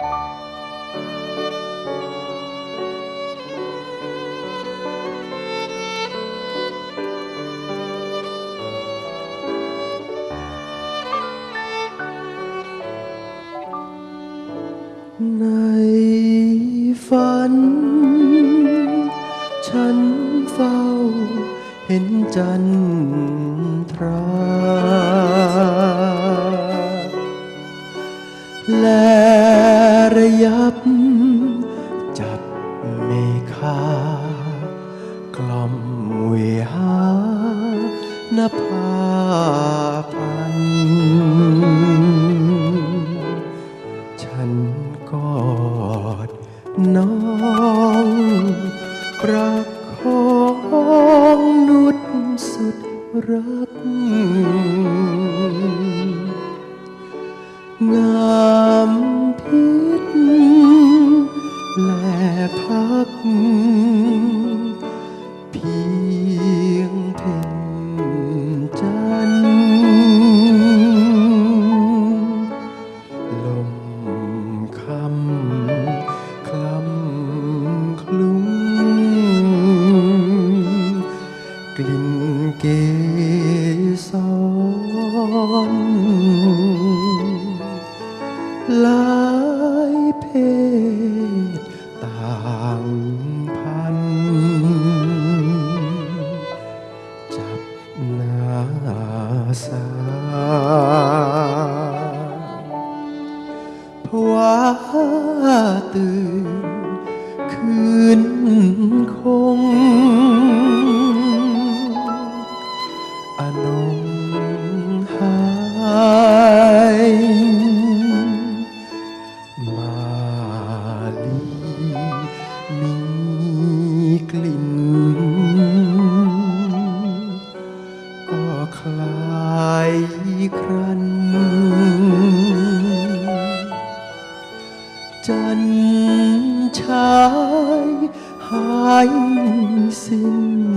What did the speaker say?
ในฝัน ฉันเฝ้าเห็นจันทราและ ระยับ จับเมฆากล่อมเวหานภาพัน ฉันกอดน้องประคองนุดสุดรัก งามพิ ษและพัก เพียงเพ่งจันลมคำคลำคลุ้งกลิ่นเกสรลายเพ ผวาวตื่นคืนคงายหายสิ้น